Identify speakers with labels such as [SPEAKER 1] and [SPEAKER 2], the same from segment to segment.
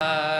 [SPEAKER 1] Bye.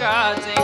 [SPEAKER 1] God's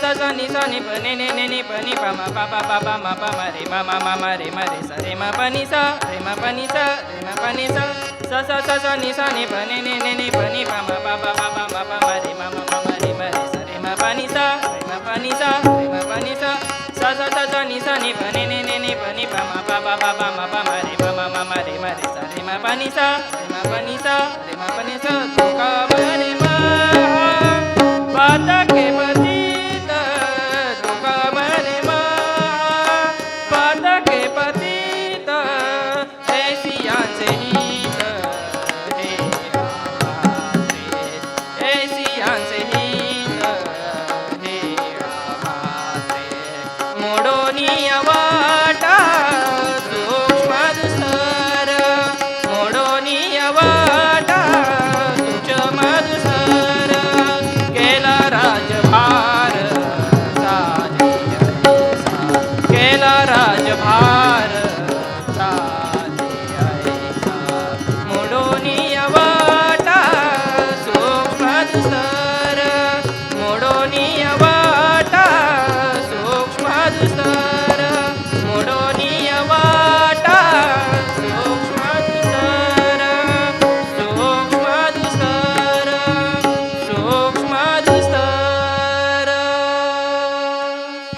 [SPEAKER 1] sa sa ni sa ni pa ni ni ni ni pa ni pa ma pa pa pa pa ma pa ma re ma ma ma ma re ma re sa re ma pa ni sa re ma pa ni sa re ma pa ni sa sa sa sa sa ni sa ni pa ni ni ni ni pa ni pa ma pa pa pa pa ma pa ma re ma ma ma ma re ma re sa re ma pa ni sa re ma pa ni sa re ma pa ni sa sa sa sa sa ni sa ni pa ni ni ni ni pa ni pa ma pa pa pa pa ma pa ma re ma ma ma ma re ma re sa re ma pa ni sa re ma pa ni sa re ma pa ni sa